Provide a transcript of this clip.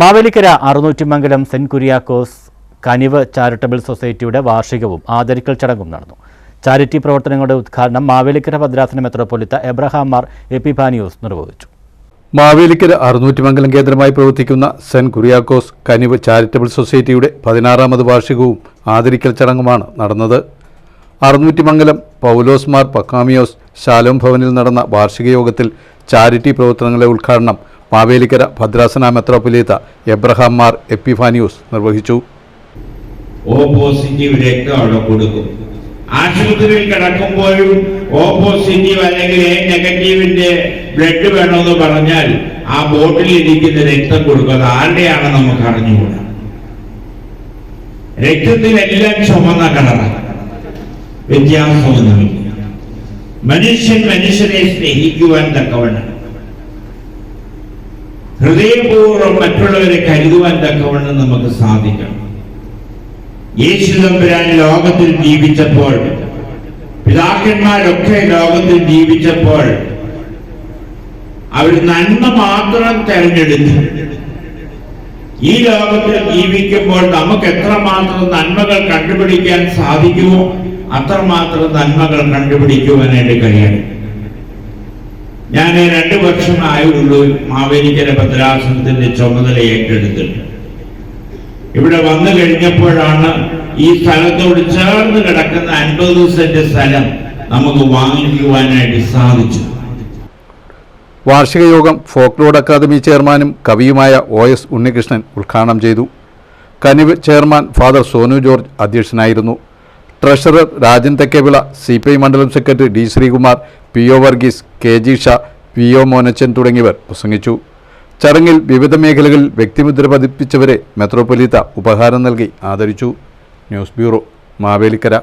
Mavelikkara Arunnoottimangalam saint Kuriakose കനിവ് charitable സൊസൈറ്റിയുടെ വാർഷികവും ആദരിക്കൽ ചടങ്ങും നടന്നു. ചാരിറ്റി പ്രവർത്തനങ്ങളുടെ ഉദ്ഘാടനം മാവേലിക്കര ഭദ്രാസന മെത്രോപൊലിത്ത എബ്രഹാം മാർ എപ്പിഫാനിയോസ് നിർവഹിച്ചു. മാവേലിക്കര അറുന്നൂറ്റിമംഗലം കേന്ദ്രമായി പ്രവർത്തിക്കുന്ന സെന്റ് കുര്യാക്കോസ് കനിവ് ചാരിറ്റബിൾ സൊസൈറ്റിയുടെ പതിനാറാമത് വാർഷികവും ആദരിക്കൽ ചടങ്ങുമാണ് നടന്നത്. അറുന്നൂറ്റിമംഗലം പൗലോസ് മാർ പക്കാമിയോസ് ശാലോം ഭവനിൽ നടന്ന വാർഷിക യോഗത്തിൽ ചാരിറ്റി പ്രവർത്തനങ്ങളുടെ ഉദ്ഘാടനം മാവേലിക്കര ഭദ്രാസന മെത്രോപൊലീത്ത എബ്രഹാം മാർ എപ്പിഫാനിയൂസ് നിർവഹിച്ചു. ഓ പോസിറ്റീവ് രക്തം കൊടുക്കും. ആശുപത്രിയിൽ കിടക്കുമ്പോഴും ഓ പോസിറ്റീവ് അല്ലെങ്കിൽ എ നെഗറ്റീവിന്റെ ബ്ലഡ് വേണമെന്ന് പറഞ്ഞാൽ ആ ബോട്ടിൽ ഇരിക്കുന്ന രക്തം കൊടുക്കുക ആരുടെയാണ് നമുക്ക് അറിഞ്ഞുകൂടാ? രക്തത്തിലെല്ലാം ചുമന്ന കളറാണ് വ്യത്യാസമൊന്നുമില്ല. മനുഷ്യൻ മനുഷ്യനെ സ്നേഹിക്കുവാൻ തക്കവണ്ണം. ഹൃദയപൂർവം മറ്റുള്ളവരെ കരുതുവാൻ തക്കവണ്ണം നമുക്ക് സാധിക്കണം. യേശു തമ്പുരാൻ ലോകത്തിൽ ജീവിച്ചപ്പോൾ പിതാക്കന്മാരൊക്കെ ലോകത്തിൽ ജീവിച്ചപ്പോൾ അവർ നന്മ മാത്രം തെരഞ്ഞെടുത്തു ഈ ലോകത്തിൽ ജീവിക്കുമ്പോൾ നമുക്ക് എത്രമാത്രം നന്മകൾ കണ്ടുപിടിക്കാൻ സാധിക്കുമോ അത്രമാത്രം നന്മകൾ കണ്ടുപിടിക്കുവാനായിട്ട് കഴിയണം. ഞാൻ രണ്ടു വർഷമായുള്ളൂ മാവേലിക്കര ഭദ്രാസനത്തിന്റെ ചുമതല ഏറ്റെടുത്തിട്ട്. ഇവിടെ വന്നു കഴിഞ്ഞപ്പോഴാണ് ഈ സ്ഥലത്തോട് ചേർന്ന് കിടക്കുന്ന അൻപത് സെന്റ് സ്ഥലം നമുക്ക് വാങ്ങിക്കുവാനായിട്ട് സാധിച്ചു. വാർഷിക യോഗം ഫോക്ലോഡ് അക്കാദമി ചെയർമാനും കവിയുമായ ഒ എസ് ഉണ്ണികൃഷ്ണൻ ഉദ്ഘാടനം ചെയ്തു. Kanivu chairman father Sonu George അധ്യക്ഷനായിരുന്നു. Treasurer Rajan Thekkevila C P I മണ്ഡലം secretary D Sreekumar P O Varghese K G Shah V O Monachan തുടങ്ങിയവർ പ്രസംഗിച്ചു. ചടങ്ങിൽ വിവിധ മേഖലകളിൽ വ്യക്തിമുദ്ര പതിപ്പിച്ചവരെ മെത്രോപൊലീത്ത ഉപഹാരം നൽകി ആദരിച്ചു. News bureau Mavelikkara.